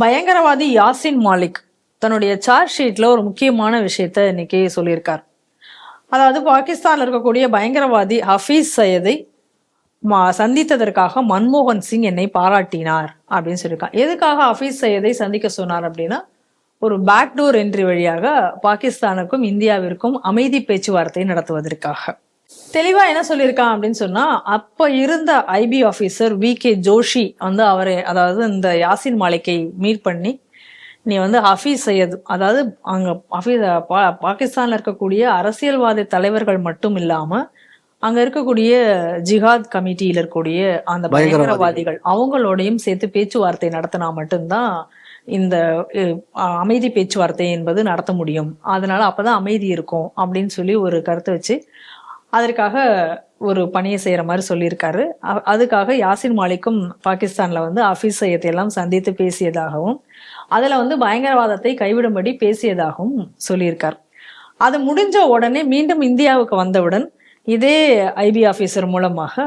பயங்கரவாதி யாசின் மாலிக் தன்னுடைய சார்ஜ் ஷீட்ல ஒரு முக்கியமான விஷயத்த இன்னைக்கு சொல்லியிருக்கார். அதாவது பாகிஸ்தான்ல இருக்கக்கூடிய பயங்கரவாதி ஹஃபீஸ் சையதை மா- சந்தித்ததற்காக மன்மோகன் சிங் என்னை பாராட்டினார் அப்படின்னு சொல்லியிருக்கான் எதுக்காக ஹஃபீஸ் சையதை சந்திக்க சொன்னார் அப்படின்னா ஒரு பேக்டோர் என்ட்ரி வழியாக பாகிஸ்தானுக்கும் இந்தியாவிற்கும் அமைதி பேச்சுவார்த்தை நடத்துவதற்காக. தெளிவா என்ன சொல்லியிருக்கான் அப்படின்னு சொன்னா அப்ப இருந்த I P officer V K Joshi வந்து அவரை அதாவது இந்த யாசின் மாலிக்கை மீட் பண்ணி நீ வந்து ஹஃபீஸ் சையத் அதாவது அங்க ஹஃபீஸ் பா- பாகிஸ்தான்ல இருக்கக்கூடிய அரசியல்வாத தலைவர்கள் மட்டும் இல்லாம அங்க இருக்கக்கூடிய ஜிஹாத் கமிட்டியில இருக்கக்கூடிய அந்த பயங்கரவாதிகள் அவங்களோடையும் சேர்த்து பேச்சுவார்த்தை நடத்தினா மட்டும்தான் இந்த அமைதி பேச்சுவார்த்தை என்பது நடத்த முடியும். அதனால அப்பதான் அமைதி இருக்கும் அப்படின்னு சொல்லி ஒரு கருத்தை வச்சு அதற்காக ஒரு பணியை செய்யற மாதிரி சொல்லியிருக்காரு. அதுக்காக யாசின் மாலிக்கும் பாகிஸ்தான்ல வந்து அஃபீஸ் சையத்தை எல்லாம் சந்தித்து பேசியதாகவும் அதுல வந்து பயங்கரவாதத்தை கைவிடும்படி பேசியதாகவும் சொல்லியிருக்கார். அது முடிஞ்ச உடனே மீண்டும் இந்தியாவுக்கு வந்தவுடன் இதே ஐபி ஆபீசர் மூலமாக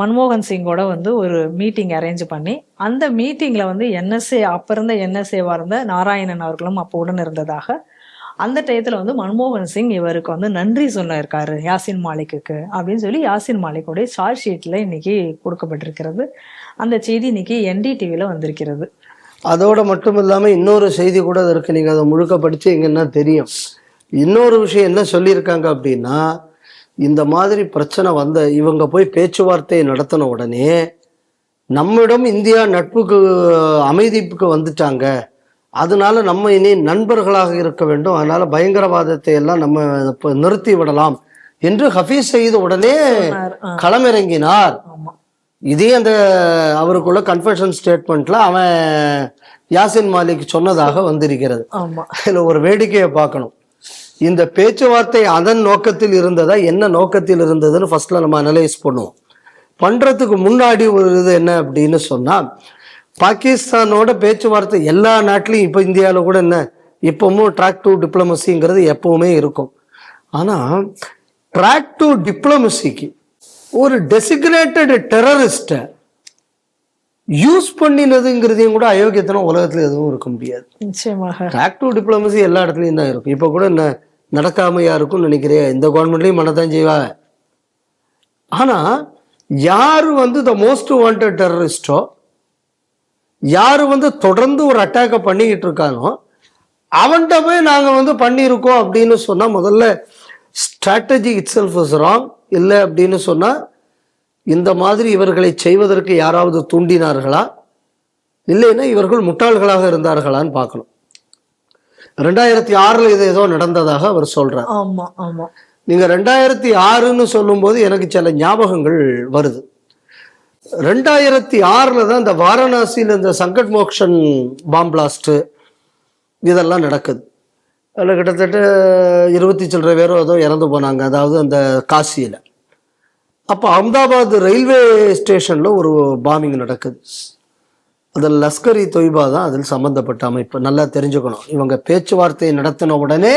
மன்மோகன் சிங்கோட வந்து ஒரு மீட்டிங் அரேஞ்ச் பண்ணி அந்த மீட்டிங்ல வந்து என்எஸ்ஏ அப்போ இருந்த என்எஸ்ஏவா இருந்த நாராயணன் அவர்களும் அப்போ உடன் இருந்ததாக அந்த டயத்துல வந்து மன்மோகன் சிங் இவருக்கு வந்து நன்றி சொல்லியிருக்காரு யாசின் மாலிக்குக்கு அப்படின்னு சொல்லி யாசின் மாலிக்குடைய சார்ஜ் ஷீட்ல இன்னைக்கு கொடுக்கப்பட்டிருக்கிறது. அந்த செய்தி இன்னைக்கு என்டிடிவில வந்திருக்கிறது. அதோட மட்டும் இல்லாமல் இன்னொரு செய்தி கூட இருக்கு. நீங்கள் அதை முழுக்க படிச்சீங்கன்னா தெரியும்? இன்னொரு விஷயம் என்ன சொல்லியிருக்காங்க அப்படின்னா இந்த மாதிரி பிரச்சனை வந்த இவங்க போய் பேச்சுவார்த்தை நடத்தின உடனே நம்மிடம் இந்தியா நட்புக்கு அமைதிப்புக்கு வந்துட்டாங்க. அதனால நம்ம இனி நண்பர்களாக இருக்க வேண்டும். அதனால பயங்கரவாதத்தை எல்லாம் நம்ம நிறுத்தி விடலாம் என்று ஹஃபீஸ் செய்த உடனே களமிறங்கினார். இதே அந்த அவருக்குள்ள கன்ஃபெஷன் ஸ்டேட்மெண்ட்ல அவன் யாசின் மாலிக் சொன்னதாக வந்திருக்கிறது. இதுல ஒரு வேடிக்கையை பார்க்கணும். இந்த பேச்சுவார்த்தை அதன் நோக்கத்தில் இருந்ததா என்ன நோக்கத்தில் இருந்ததுன்னு ஃபர்ஸ்ட்ல நம்ம அனலைஸ் பண்ணுவோம். பண்றதுக்கு முன்னாடி ஒரு இது என்ன அப்படின்னு சொன்னா பாகிஸ்தானோட பேச்சுவார்த்தை எல்லா நாட்டிலையும் இப்போ இந்தியாவில் கூட என்ன இப்பவும் ட்ராக் டு டிப்ளமசிங்கிறது எப்பவுமே இருக்கும். ஆனா ட்ராக் டு டிப்ளமசிக்கு ஒரு டெசிக்னேட்டட் டெரரிஸ்ட்டை யூஸ் பண்ணினதுங்கிறதையும் கூட அயோக்கியத்தனம் உலகத்துல எதுவும் இருக்க முடியாது. நிச்சயமாக. ட்ராக் டு டிப்ளமசி எல்லா இடத்துலையும் தான் இருக்கும். இப்போ கூட என்ன நடக்காமையா இருக்கும்னு நினைக்கிறேன் இந்த கவர்மெண்ட்லையும் பண்ணத்தான் செய்வாங்க. ஆனா யாரு வந்து த மோஸ்ட் வாண்டட் டெரரிஸ்டோ யாரு வந்து தொடர்ந்து ஒரு அட்டாக்கை பண்ணிக்கிட்டு இருக்கானோ அவன்கிட்ட போய் நாங்க வந்து பண்ணியிருக்கோம் அப்படின்னு சொன்னா முதல்ல strategy itself is wrong இல்லை அப்படின்னு சொன்னா இந்த மாதிரி இவர்களை செய்வதற்கு யாராவது தூண்டினார்களா? இல்லைன்னா இவர்கள் முட்டாள்களாக இருந்தார்களான்னு பார்க்கணும். ரெண்டாயிரத்தி ஆறுல இது ஏதோ நடந்ததாக அவர் சொல்றார். ஆமா ஆமா. நீங்க ரெண்டாயிரத்தி ஆறுன்னு சொல்லும்போது எனக்கு சில ஞாபகங்கள் வருது. ரெண்டாயிரத்தி ஆறில் தான் இந்த வாரணாசியில் இந்த சங்கட் மோக்ஷன் பாம்பிளாஸ்ட்டு இதெல்லாம் நடக்குது. அதில் கிட்டத்தட்ட இருபத்தி சில்லற பேரும் ஏதோ இறந்து போனாங்க அதாவது அந்த காசியில். அப்போ அகமதாபாத் ரயில்வே ஸ்டேஷனில் ஒரு பாம்பிங் நடக்குது. அதில் லஷ்கர் இ தொய்பா தான் அதில் சம்மந்தப்பட்ட அமைப்பு. நல்லா தெரிஞ்சுக்கணும். இவங்க பேச்சுவார்த்தை நடத்தின உடனே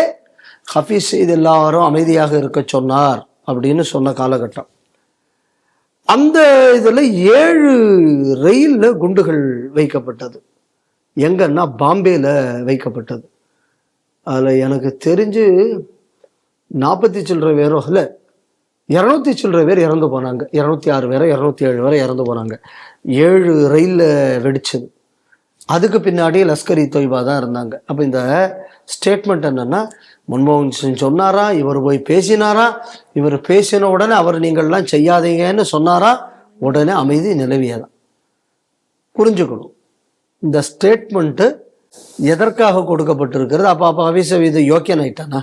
ஹஃபீஸ் இது எல்லாரும் அமைதியாக இருக்க சொன்னார் அப்படின்னு சொன்ன காலகட்டம். அந்த இதில் ஏழு ரயிலில் குண்டுகள் வைக்கப்பட்டது. எங்கன்னா பாம்பேயில் வைக்கப்பட்டது. அதில் எனக்கு தெரிஞ்சு நாற்பத்தி சில்லற பேரோ இல்லை இரநூத்தி சில்லற பேர் இறந்து போனாங்க. இரநூத்தி ஆறு பேரை இரநூத்தி ஏழு பேரை இறந்து போனாங்க. ஏழு ரயிலில் வெடிச்சது. அதுக்கு பின்னாடி லஷ்கர் இ தொய்பா தான் இருந்தாங்க. அப்போ இந்த ஸ்டேட்மெண்ட் என்னன்னா மன்மோகன் சிங் சொன்னாரா இவர் போய் பேசினாரா இவர் பேசின உடனே அவர் நீங்கள்லாம் செய்யாதீங்கன்னு சொன்னாரா உடனே அமைதி நிலவியதான். புரிஞ்சுக்கணும். இந்த ஸ்டேட்மெண்ட்டு எதற்காக கொடுக்கப்பட்டிருக்கிறது? அப்போ அப்போ அவிச இது யோக்கியன் ஆயிட்டானா?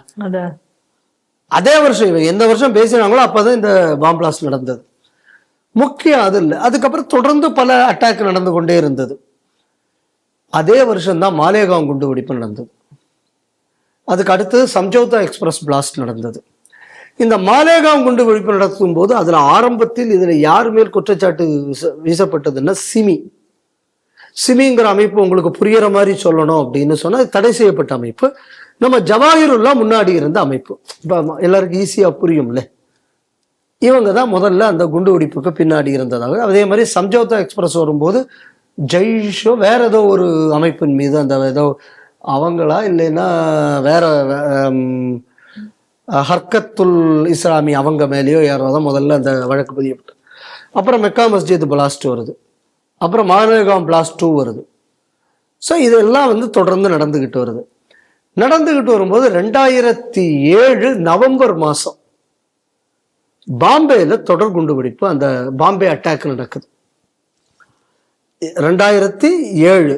அத வருஷம் இவங்க எந்த வருஷம் பேசினாங்களோ அப்பதான் இந்த பாம் பிளாஸ்ட் நடந்தது. முக்கியம் அது இல்லை. அதுக்கப்புறம் தொடர்ந்து பல அட்டாக் நடந்து கொண்டே இருந்தது. அதே வருஷம் தான் மாலேகாம் குண்டு வெடிப்பு நடந்தது. அதுக்கு அடுத்து சம்ஜௌதா எக்ஸ்பிரஸ் பிளாஸ்ட் நடந்தது. இந்த மாலேகாம் குண்டு வெடிப்பு நடத்தும் போது அதுல ஆரம்பத்தில் இதில் யார் மேல் குற்றச்சாட்டு வீச- வீசப்பட்டதுன்னா சிமி. சிமிங்கிற அமைப்பு உங்களுக்கு புரியற மாதிரி சொல்லணும் அப்படின்னு சொன்னால் தடை செய்யப்பட்ட அமைப்பு. நம்ம ஜவாஹிருல்லா முன்னாடி இருந்த அமைப்பு. இப்போ எல்லாருக்கும் ஈஸியா புரியும்ல. இவங்க தான் முதல்ல அந்த குண்டு வெடிப்புக்கு பின்னாடி இருந்ததாக. அதே மாதிரி சம்ஜோதா எக்ஸ்பிரஸ் வரும்போது ஜெய்ஷோ வேற ஏதோ ஒரு அமைப்பின் மீது அந்த ஏதோ அவங்களா இல்லைன்னா வேற ஹர்கத்துல் இஸ்லாமி அவங்க மேலேயோ யாரோ தான் முதல்ல அந்த வழக்கு பதியப்பட்டு அப்புறம் மெக்கா மஸ்ஜித் பிளாஸ்ட் வருது. அப்புறம் மாலேகாம் பிளாஸ்ட் டூ வருது. ஸோ இதெல்லாம் வந்து தொடர்ந்து நடந்துக்கிட்டு வருது. நடந்துக்கிட்டு வரும்போது ரெண்டாயிரத்தி ஏழு நவம்பர் மாதம் பாம்பேயில் தொடர் குண்டுபிடிப்பு அந்த பாம்பே அட்டாக் நடக்குது. ரெண்டாயிரத்தி ஏழு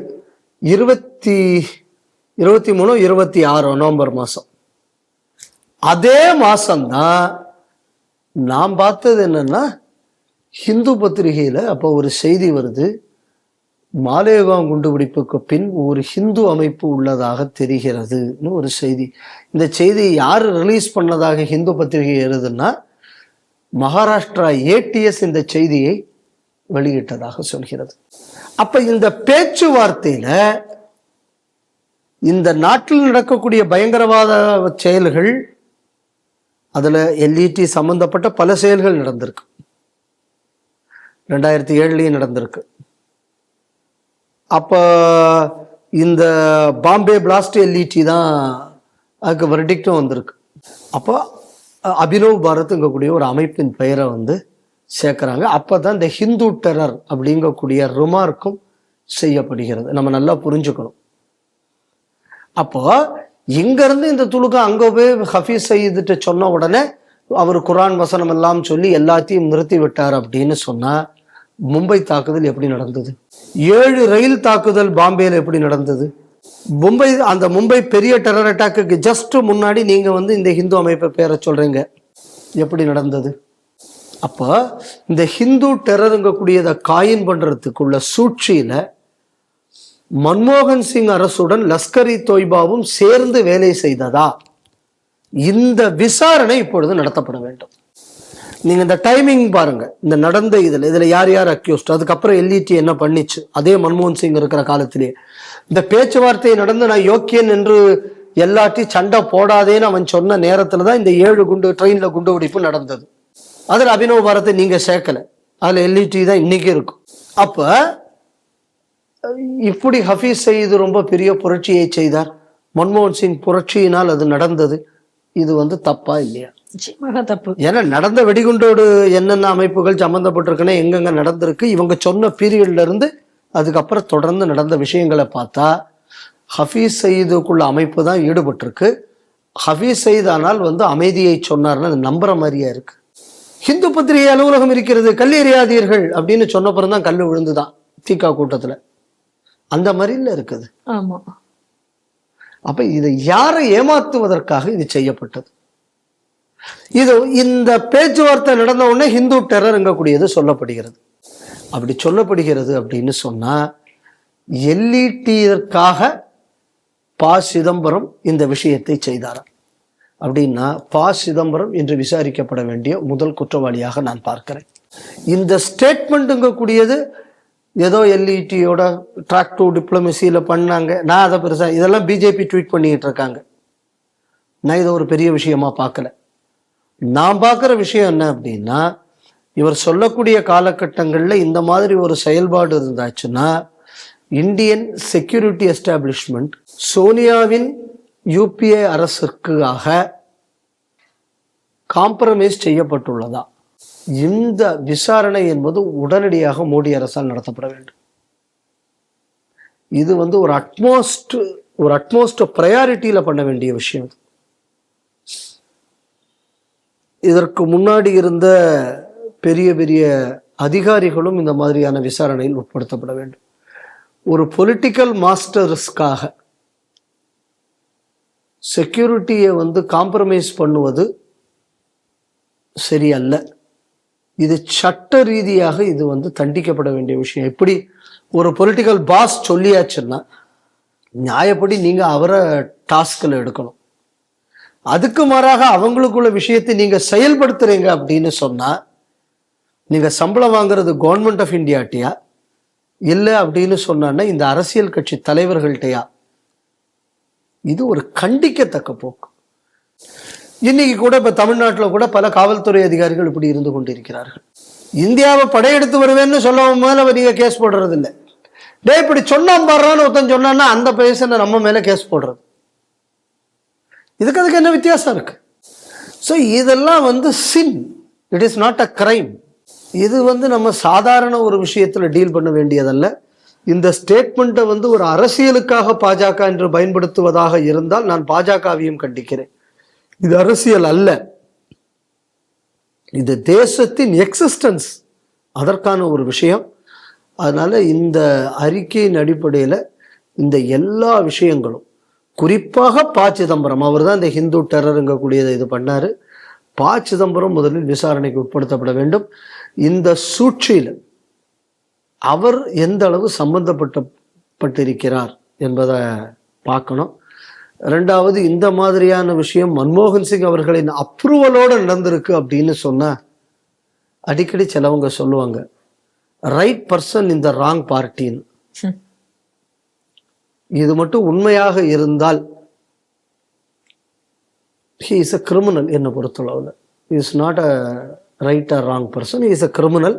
இருபத்தி இருபத்தி மூணு இருபத்தி ஆறு நவம்பர் மாதம் அதே மாதம்தான் நான் பார்த்தது என்னன்னா ஹிந்து பத்திரிகையில் அப்போ ஒரு செய்தி வருது. மாலேகாம் குண்டுபிடிப்புக்கு பின் ஒரு ஹிந்து அமைப்பு உள்ளதாக தெரிகிறதுன்னு ஒரு செய்தி. இந்த செய்தியை யார் ரிலீஸ் பண்ணதாக ஹிந்து பத்திரிகை எழுதுன்னா மகாராஷ்டிரா ஏடிஎஸ் இந்த செய்தியை வெளியிட்டதாக சொல்கிறது. அப்ப இந்த பேச்சுவார்த்தையில இந்த நாட்டில் நடக்கக்கூடிய பயங்கரவாத செயல்கள் அதில் எல்இடி சம்பந்தப்பட்ட பல செயல்கள் நடந்திருக்கு. ரெண்டாயிரத்தி ஏழுலேயும் நடந்திருக்கு. அப்போ இந்த பாம்பே பிளாஸ்ட் எல்இடி தான் அதுக்கு வெர்டிக்டும் வந்திருக்கு. அப்போ அபினவ் பாரத்ங்கக்கூடிய ஒரு அமைப்பின் பெயரை வந்து சேர்க்குறாங்க. அப்போ தான் இந்த ஹிந்து டெரர் அப்படிங்கக்கூடிய ரிமார்க்கும் செய்யப்படுகிறது. நம்ம நல்லா புரிஞ்சுக்கணும். அப்போ இங்கேருந்து இந்த துலுக்கம் அங்கே போய் ஹஃபீஸ் செய்துட்டு சொன்ன உடனே அவர் குரான் வசனம் எல்லாம் சொல்லி எல்லாத்தையும் நிறுத்தி விட்டார் அப்படின்னு சொன்னால் மும்பை தாக்குதல் எப்படி நடந்தது? ஏழு ரயில் தாக்குதல் பாம்பேயில் எப்படி நடந்தது? மும்பை அந்த மும்பை பெரிய டெரர் அட்டாக்கு ஜஸ்ட் முன்னாடி நீங்கள் வந்து இந்த ஹிந்து அமைப்பை பேரை சொல்கிறீங்க எப்படி நடந்தது? அப்போ இந்த ஹிந்து டெரருங்கக்கூடியதை காயின் பண்ணுறதுக்குள்ள சூழ்ச்சியில் மன்மோகன் சிங் அரசுடன் லஷ்கர் இ தொய்பாவும் சேர்ந்து வேலை செய்ததா? இந்த விசாரணை இப்பொழுது நடத்தப்பட வேண்டும். நீங்க இந்த டைமிங் பாருங்க. இந்த நடந்த இதில் இதில் யார் யார் அக்யூஸ்ட் அதுக்கப்புறம் எல்இடி என்ன பண்ணிச்சு? அதே மன்மோகன் சிங் இருக்கிற காலத்திலே இந்த பேச்சுவார்த்தை நடந்து நான் யோக்கியன் என்று எல்லாத்தையும் சண்டை போடாதேன்னு அவன் சொன்ன நேரத்தில் தான் இந்த ஏழு குண்டு ட்ரெயினில் குண்டு வெடிப்பு நடந்தது. அதுல அபினவ் பாரத்தை நீங்க சேர்க்கல. அதுல எல்இடி தான் இன்னைக்கு இருக்கும். அப்ப இப்படி ஹஃபீஸ் சயீது ரொம்ப பெரிய புரட்சியை செய்தார். மன்மோகன் சிங் புரட்சியினால் அது நடந்தது. இது வந்து தப்பா இல்லையா? நிச்சயமாக தப்பு. ஏன்னா நடந்த வெடிகுண்டோடு என்னென்ன அமைப்புகள் சம்மந்தப்பட்டிருக்குன்னா எங்கெங்க நடந்திருக்கு இவங்க சொன்ன பீரியட்ல இருந்து அதுக்கப்புறம் தொடர்ந்து நடந்த விஷயங்களை பார்த்தா ஹஃபீஸ் சயீதுக்குள்ள அமைப்பு தான் ஈடுபட்டிருக்கு. ஹஃபீஸ் சயீத் ஆனால் வந்து அமைதியை சொன்னார்னு அது நம்புற மாதிரியா இருக்கு. ஹிந்து பத்திரிகை அலுவலகம் இருக்கிறது கல் எறியாதீர்கள் அப்படின்னு சொன்னப்புறம் தான் கல் விழுந்துதான் தீகா கூட்டத்துல. அந்த மாதிரில இருக்குது. ஆமா. அப்ப இதை யாரை ஏமாத்துவதற்காக இது செய்யப்பட்டது? இது இந்த பேச்சுவார்த்தை நடந்த உடனே ஹிந்து டெரருங்கக்கூடியது சொல்லப்படுகிறது. அப்படி சொல்லப்படுகிறது அப்படின்னு சொன்னா எல்இடிற்காக ப சிதம்பரம் இந்த விஷயத்தை செய்தாராம். அப்படின்னா ப சிதம்பரம் என்று விசாரிக்கப்பட வேண்டிய முதல் குற்றவாளியாக நான் பார்க்கிறேன். இந்த ஸ்டேட்மெண்ட்டுங்கக்கூடியது ஏதோ எல்இடியோட ட்ராக் டூ டிப்ளமசியில் பண்ணாங்க. நான் அதை பெருசாக இதெல்லாம் பிஜேபி ட்வீட் பண்ணிக்கிட்டு இருக்காங்க. நான் இதை ஒரு பெரிய விஷயமா பார்க்கல. நான் பார்க்குற விஷயம் என்ன அப்படின்னா இவர் சொல்லக்கூடிய காலகட்டங்களில் இந்த மாதிரி ஒரு செயல்பாடு இருந்தாச்சுன்னா இந்தியன் செக்யூரிட்டி எஸ்டாப்ளிஷ்மெண்ட் சோனியாவின் யூபிஏ அரசுக்காக காம்ப்ரமைஸ் செய்யப்பட்டுள்ளதா? இந்த விசாரணை என்பது உடனடியாக மோடி அரசால் நடத்தப்பட வேண்டும். இது வந்து ஒரு அட்மோஸ்ட் ஒரு அட்மோஸ்ட் ப்ரையாரிட்டியில் பண்ண வேண்டிய விஷயம் இதற்கு முன்னாடி இருந்த பெரிய பெரிய அதிகாரிகளும் இந்த மாதிரியான விசாரணையில் உட்படுத்தப்பட வேண்டும். ஒரு பொலிட்டிக்கல் மாஸ்டர்ஸ்க்காக செக்யூரிட்டியை வந்து காம்ப்ரமைஸ் பண்ணுவது சரியல்ல. இது சட்ட ரீதியாக இது வந்து தண்டிக்கப்பட வேண்டிய விஷயம். எப்படி ஒரு பொலிட்டிக்கல் பாஸ் சொல்லியாச்சுன்னா நியாயப்படி நீங்கள் அவரை டாஸ்கில் எடுக்கணும். அதுக்கு மாறாக அவங்களுக்குள்ள விஷயத்தை நீங்கள் செயல்படுத்துறீங்க அப்படின்னு சொன்னால் நீங்கள் சம்பளம் வாங்குறது கவர்மெண்ட் ஆஃப் இந்தியாட்டியா இல்லை அப்படின்னு சொன்னான்னா இந்த அரசியல் கட்சி தலைவர்கள்ட்டையா இது ஒரு கண்டிக்கத்தக்க போக்கு. இன்னைக்கு கூட இப்போ தமிழ்நாட்டில் கூட பல காவல்துறை அதிகாரிகள் இப்படி இருந்து கொண்டிருக்கிறார்கள். இந்தியாவை படையெடுத்து வருவேன்னு சொல்ல அவர் நீங்கள் கேஸ் போடுறது இல்லை இப்படி சொன்னான் பாடுறான்னு ஒருத்தன் சொன்னான்னா அந்த பேசனை நம்ம மேலே கேஸ் போடுறது. இதுக்கு அதுக்கு என்ன வித்தியாசம் இருக்கு? ஸோ இதெல்லாம் வந்து since it is not a crime இது வந்து நம்ம சாதாரண ஒரு விஷயத்தில் டீல் பண்ண வேண்டியதல்ல. இந்த ஸ்டேட்மெண்ட்டை வந்து ஒரு அரசியலுக்காக பாஜக என்று பயன்படுத்துவதாக இருந்தால் நான் பாஜகவையும் கண்டிக்கிறேன். இது அரசியல் அல்ல. இது தேசத்தின் எக்ஸிஸ்டன்ஸ் அதற்கான ஒரு விஷயம். அதனால இந்த அறிக்கையின் அடிப்படையில் இந்த எல்லா விஷயங்களும் குறிப்பாக ப சிதம்பரம் அவர் தான் இந்த ஹிந்து டெரருங்கக்கூடியதை இது பண்ணாரு. ப சிதம்பரம் முதலில் விசாரணைக்கு உட்படுத்தப்பட வேண்டும். இந்த சூழ்ச்சியில் அவர் எந்த அளவு சம்பந்தப்பட்ட பட்டிருக்கிறார் என்பதை பார்க்கணும். ரெண்டாவது இந்த மாதிரியான விஷயம் மன்மோகன் சிங் அவர்களின் அப்ரூவலோட நடந்திருக்கு அப்படின்னு சொன்னா அடிக்கடி சிலவங்க சொல்லுவாங்க ரைட் பர்சன் இந்த ராங் பார்ட்டின்னு. இது மட்டும் உண்மையாக இருந்தால் ஹி இஸ் அ கிரிமினல் என்னை பொறுத்தளவில். Is not a right or wrong person is a criminal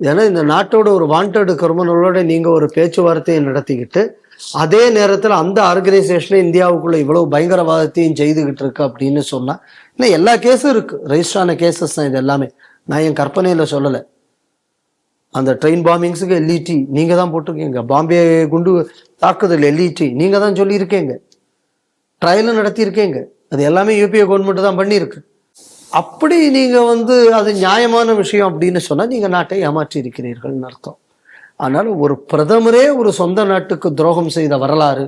ஏன்னா இந்த நாட்டோட ஒரு வாண்டட் கிரிமினலோட நீங்கள் ஒரு பேச்சுவார்த்தையை நடத்திக்கிட்டு அதே நேரத்தில் அந்த ஆர்கனைசேஷனே இந்தியாவுக்குள்ள இவ்வளவு பயங்கரவாதத்தையும் செய்துகிட்டு இருக்கு அப்படின்னு சொன்னால் இன்னும் எல்லா கேஸும் இருக்கு. ரெஜிஸ்டரான கேசஸ் தான் இது எல்லாமே. நான் என் கற்பனையில் சொல்லலை. அந்த ட்ரெயின் பாம்பிங்ஸுக்கு எல்இடி நீங்கள் தான் போட்டிருக்கீங்க. பாம்பே குண்டு தாக்குதல் எல்இடி நீங்கள் தான் சொல்லியிருக்கீங்க. ட்ரையலும் நடத்தியிருக்கீங்க. அது எல்லாமே யூபிஏ கவர்மெண்ட் தான் பண்ணியிருக்கு. அப்படி நீங்கள் வந்து அது நியாயமான விஷயம் அப்படின்னு சொன்னால் நீங்கள் நாட்டை ஏமாற்றி இருக்கிறீர்கள்னு அர்த்தம். ஆனால் ஒரு பிரதமரே ஒரு சொந்த நாட்டுக்கு துரோகம் செய்த வரலாறு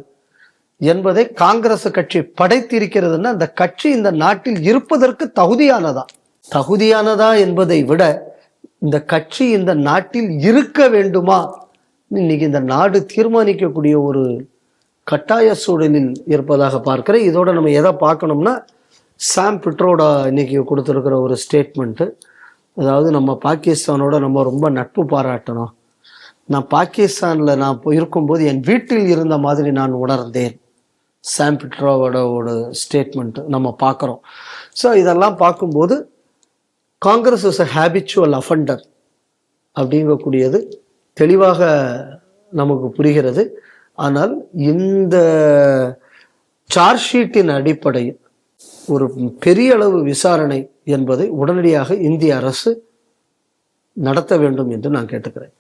என்பதை காங்கிரஸ் கட்சி படைத்திருக்கிறதுன்னா அந்த கட்சி இந்த நாட்டில் இருப்பதற்கு தகுதியானதா? தகுதியானதா என்பதை விட இந்த கட்சி இந்த நாட்டில் இருக்க வேண்டுமா? இன்னைக்கு இந்த நாடு தீர்மானிக்கக்கூடிய ஒரு கட்டாய சூழலில் இருப்பதாக பார்க்கிறேன். இதோட நம்ம எதை பார்க்கணும்னா சாம் பிட்ரோட இன்னைக்கு கொடுத்துருக்கிற ஒரு ஸ்டேட்மெண்ட்டு அதாவது நம்ம பாகிஸ்தானோட நம்ம ரொம்ப நட்பு பாராட்டணும். நான் பாகிஸ்தானில் நான் போய் இருக்கும்போது என் வீட்டில் இருந்த மாதிரி நான் உணர்ந்தேன். சாம் பிட்ரோவோட ஒரு ஸ்டேட்மெண்ட்டு நம்ம பார்க்குறோம். ஸோ இதெல்லாம் பார்க்கும்போது Congress is a habitual offender அப்படிங்கக்கூடியது தெளிவாக நமக்கு புரிகிறது. ஆனால் இந்த சார்ஜ் ஷீட்டின் அடிப்படையில் ஒரு பெரிய அளவு விசாரணை என்பதை உடனடியாக இந்திய அரசு நடத்த வேண்டும் என்று நான் கேட்டுக்கிறேன்.